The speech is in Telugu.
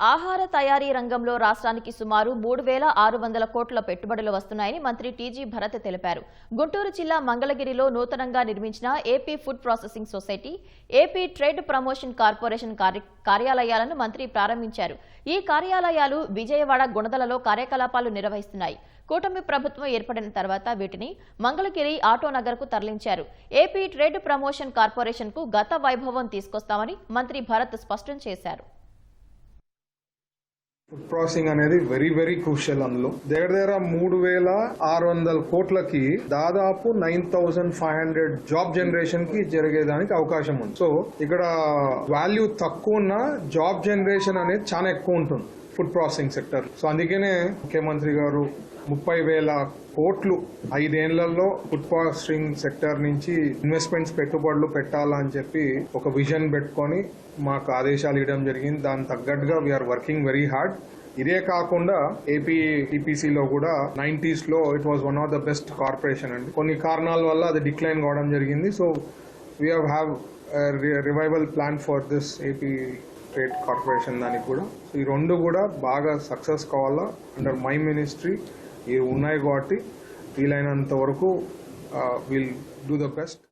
ఆహార తయారీ రంగంలో రాష్ట్రానికి సుమారు మూడు వేల ఆరు వందల కోట్ల పెట్టుబడులు వస్తున్నాయని మంత్రి టీజీ భరత్ తెలిపారు. గుంటూరు జిల్లా మంగళగిరిలో నూతనంగా నిర్మించిన AP food processing society AP trade promotion corporation కార్య- కార్యాలయాలను మంత్రి ప్రారంభించారు. ఈ కార్యాలయాలు విజయవాడ గుణదలలో కార్యకలాపాలు నిర్వహిస్తున్నాయి. కూటమి ప్రభుత్వం ఏర్పడిన తర్వాత వీటిని మంగళగిరి ఆటోనగర్కు తరలించారు. ఏపీ ట్రేడ్ ప్రమోషన్ కార్పొరేషన్కు గత వైభవం తీసుకొస్తామని మంత్రి భరత్ స్పష్టం చేశారు. ఫుడ్ ప్రాసెసింగ్ అనేది వెరీ వెరీ క్రూషియల్ అందులో. దగ్గర దగ్గర మూడు వేల ఆరు వందల కోట్లకి దాదాపు nine thousand five hundred job జనరేషన్కి జరిగేదానికి అవకాశం ఉంది. సో ఇక్కడ వాల్యూ తక్కువ ఉన్న జాబ్ జనరేషన్ అనేది చాలా ఎక్కువ ఉంటుంది ఫుడ్ ప్రాసెసింగ్ సెక్టర్ సో అందుకనే ముఖ్యమంత్రి గారు ముప్పై వేల కోట్లు ఐదేళ్ళలో ఫుడ్ ప్రాసెసింగ్ సెక్టర్ నుంచి ఇన్వెస్ట్మెంట్స్ పెట్టుబడులు పెట్టాలని చెప్పి ఒక విజన్ పెట్టుకొని మాకు ఆదేశాలు ఇవ్వడం జరిగింది. దాని తగ్గట్టుగా వీఆర్ వర్కింగ్ వెరీ హార్డ్ ఇదే కాకుండా ఏపీ టీపీసీలో కూడా నైంటీస్లో it was one of the best corporation అండి. కొన్ని కారణాల వల్ల అది డిక్లైన్ కావడం జరిగింది. So we have revival plan for this AP trade corporation దానికి కూడా. సో ఈ రెండు కూడా బాగా సక్సెస్ కావాలా? అండర్ మై మినిస్ట్రీ ఇవి ఉన్నాయి కాబట్టి వీలైనంత వరకు విల్ డూ ద బెస్ట్